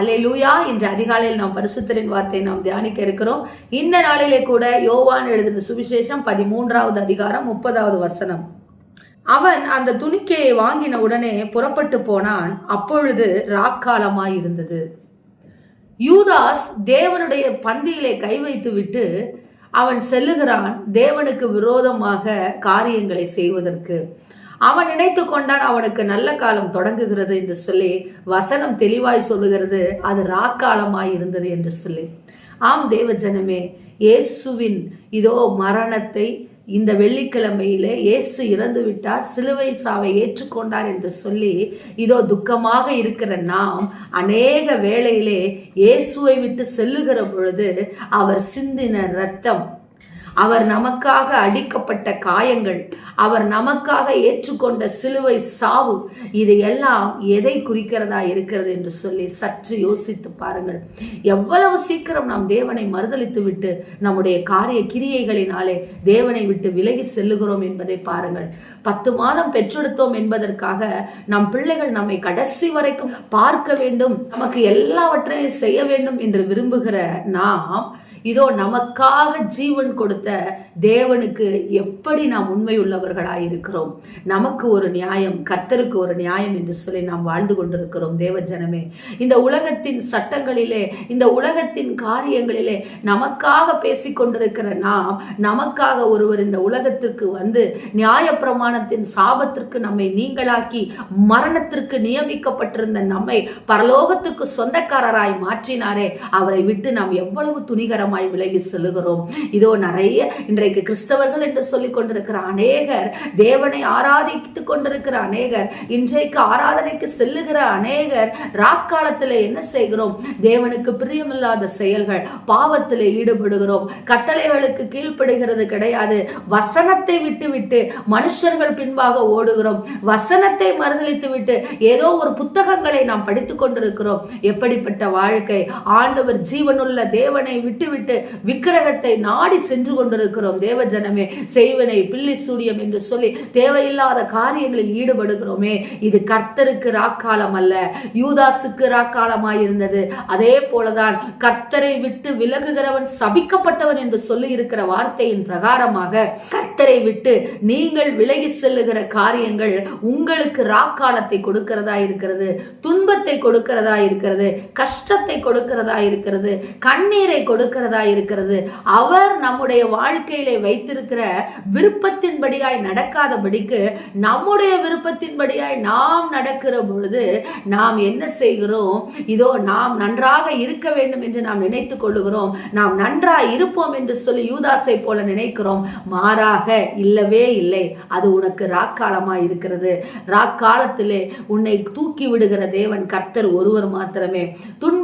ஹலே லூயா என்ற அதிகாலையில் நாம் பரிசுத்தரின் வார்த்தையை நாம் தியானிக்க இருக்கிறோம். இந்த நாளிலே கூட யோவான் எழுதின சுவிசேஷம் பதிமூன்றாவது அதிகாரம் முப்பதாவது வசனம். அவன் அந்த துணிக்கையை வாங்கின உடனே புறப்பட்டு போனான். அப்பொழுது ராக்காலமாய் இருந்தது. யூதாஸ் தேவனுடைய பந்தியிலே கை வைத்து விட்டு அவன் செல்லுகிறான். தேவனுக்கு விரோதமாக காரியங்களை செய்வதற்கு. அவன் நினைத்து கொண்டான் அவனுக்கு நல்ல காலம் தொடங்குகிறது என்று சொல்லி வசனம் தெளிவாய் சொல்லுகிறது. அது ராக்காலமாய் இருந்தது என்று சொல்லி. ஆம் தேவ ஜனமே இயேசுவின் இதோ மரணத்தை இந்த வெள்ளிக்கிழமையிலே இயேசு இறந்து விட்டார் சிலுவை சாவை ஏற்றுக்கொண்டார் என்று சொல்லி இதோ துக்கமாக இருக்கிற நாம் அநேக வேளையிலே இயேசுவை விட்டு செல்லுகிற பொழுது அவர் சிந்தின ரத்தம் அவர் நமக்காக அடிக்கப்பட்ட காயங்கள் அவர் நமக்காக ஏற்றுக்கொண்ட சிலுவை சாவு இதையெல்லாம் எதை குறிக்கிறதா இருக்கிறது என்று சொல்லி சற்று யோசித்து பாருங்கள். எவ்வளவு சீக்கிரம் நாம் தேவனை மறுதளித்து விட்டு நம்முடைய காரிய கிரியைகளினாலே தேவனை விட்டு விலகி செல்லுகிறோம் என்பதை பாருங்கள். பத்து மாதம் பெற்றெடுத்தோம் என்பதற்காக நம் பிள்ளைகள் நம்மை கடைசி வரைக்கும் பார்க்க வேண்டும் நமக்கு எல்லாவற்றையும் செய்ய வேண்டும் என்று விரும்புகிற நாம் இதோ நமக்காக ஜீவன் கொடுத்த தேவனுக்கு எப்படி நாம் உண்மை இருக்கிறோம்? நமக்கு ஒரு நியாயம் கர்த்தருக்கு ஒரு நியாயம் என்று சொல்லி நாம் வாழ்ந்து கொண்டிருக்கிறோம். தேவ ஜனமே இந்த உலகத்தின் சட்டங்களிலே இந்த உலகத்தின் காரியங்களிலே நமக்காக பேசிக்கொண்டிருக்கிற நாம் நமக்காக ஒருவர் இந்த உலகத்திற்கு வந்து நியாயப்பிரமாணத்தின் சாபத்திற்கு நம்மை நீங்களாக்கி மரணத்திற்கு நியமிக்கப்பட்டிருந்த நம்மை பரலோகத்துக்கு சொந்தக்காரராய் மாற்றினாரே அவரை விட்டு நாம் எவ்வளவு துணிகரம் துணிகரமாய் விலகி செல்லுகிறோம். இதோ நிறைய இன்றைக்கு கிறிஸ்தவர்கள் என்று சொல்லிக் கொண்டிருக்கிற அநேகர் தேவனை ஆராதித்துக் கொண்டிருக்கிற அநேகர் இன்றைக்கு ஆராதனைக்கு செல்லுகிற அநேகர் ராக்காலத்தில் என்ன செய்கிறோம்? தேவனுக்கு பிரியமில்லாத செயல்கள் பாவத்தில் ஈடுபடுகிறோம். கட்டளைகளுக்கு கீழ்ப்படுகிறது கிடையாது. வசனத்தை விட்டுவிட்டு மனுஷர்கள் பின்பாக ஓடுகிறோம். வசனத்தை மறுதளித்து விட்டு ஏதோ ஒரு புத்தகங்களை நாம் படித்துக் கொண்டிருக்கிறோம். எப்படிப்பட்ட வாழ்க்கை? ஆண்டவர் ஜீவனுள்ள தேவனை விட்டுவிட்டு விட்டு விக்கிரகத்தை நாடி சென்று கொண்டிருக்கிறோம். தேவ ஜனமே செய்வனை பில்லி சூடியம் என்று சொல்லி தேவையில்லாத காரியங்களில் ஈடுபடுகிறோமே. இது கர்த்தருக்கு ராக்காலம் அல்ல யூதாசுக்கு ராக்காலமாயிருந்தது. அதே போலதான் கர்த்தரை விட்டு விலகுகிறவன் சபிக்கப்பட்டவன் என்று சொல்லி இருக்கிற வார்த்தையின் பிரகாரமாக கர்த்தரை விட்டு நீங்கள் விலகி செல்லுகிற காரியங்கள் உங்களுக்கு ராக்காலத்தை கொடுக்கிறதா இருக்கிறது துன்பத்தை கொடுக்கிறதா இருக்கிறது கஷ்டத்தை கொடுக்கிறதா இருக்கிறது கண்ணீரை கொடுக்கிறதா இருக்கிறது அவர் நம்முடைய வாழ்க்கையிலே வைத்திருக்கிற விருப்பத்தின்படியாய் நடக்காதபடிக்கு நம்முடைய விருப்பத்தின்படியாய் நாம் நடக்கிற பொழுது நாம் என்ன செய்கிறோம்? இதோ நாம் நன்றாக இருக்க வேண்டும் என்று நாம் நினைத்துக் கொள்ளுகிறோம். நாம் நன்றாய் இருப்போம் என்று சொல்லி யூதாசை போல நினைக்கிறோம். மாறாக இல்லவே இல்லை. அது உனக்கு ராக்காலமாய் இருக்கிறது. ராக்காலத்திலே உன்னை தூக்கி விடுகிற தேவன் கர்த்தர் ஒருவர் மாத்திரமே.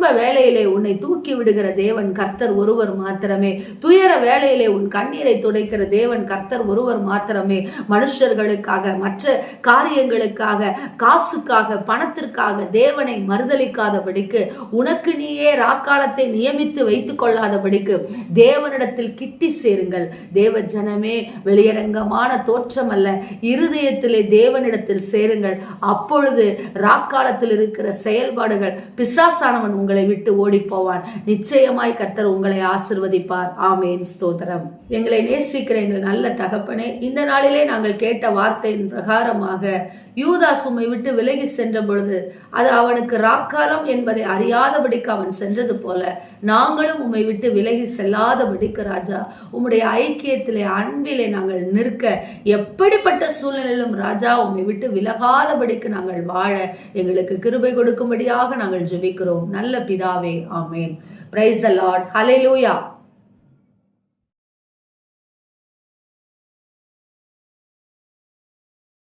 துன்ப வேளையிலே உன்னை தூக்கி விடுகிற தேவன் கர்த்தர் ஒருவர் மாத்திரமே. துயர வேளையிலே உன் கண்ணீரை துடைக்கிற தேவன் கர்த்தர் ஒருவர் மாத்திரமே. மனுஷர்களுக்காக மற்ற காரியங்களுக்காக காசுக்காக பணத்திற்காக தேவனை மறுதளிக்காதபடிக்கு உனக்கு நீயே ராக்காலத்தை நியமித்து வைத்துக் கொள்ளாதபடிக்கு தேவனிடத்தில் கிட்டி சேருங்கள். தேவ ஜனமே வெளியரங்கமான தோற்றம் அல்ல. இருதயத்திலே தேவனிடத்தில் சேருங்கள். அப்பொழுது ராக்காலத்தில் இருக்கிற செயல்பாடுகள் பிசாசானவன் உங்களை விட்டு ஓடிப்போவான். போவான் நிச்சயமாய் கர்த்தர் உங்களை ஆசிர்வதிப்பார். ஆமேன். ஸ்தோத்திரம். எங்களை நேசிக்கிற எங்கள் நல்ல தகப்பனே இந்த நாளிலே நாங்கள் கேட்ட வார்த்தையின் பிரகாரமாக யூதா உம்மை விட்டு விலகி சென்ற பொழுது அது அவனுக்கு ராக்காலம் என்பதை அறியாதபடிக்கு அவன் சென்றது போல நாங்களும் உம்மை விட்டு விலகி செல்லாதபடிக்கு ராஜா உம்முடைய ஐக்கியத்திலே அன்பிலே நாங்கள் நிற்க எப்படிப்பட்ட சூழ்நிலையிலும் ராஜா உம்மை விட்டு விலகாதபடிக்கு நாங்கள் வாழ எங்களுக்கு கிருபை கொடுக்கும்படியாக நாங்கள் ஜெபிக்கிறோம். நல்ல பிதாவே ஆமேன். பிரைஸ் அலாட் ஹலே லூயா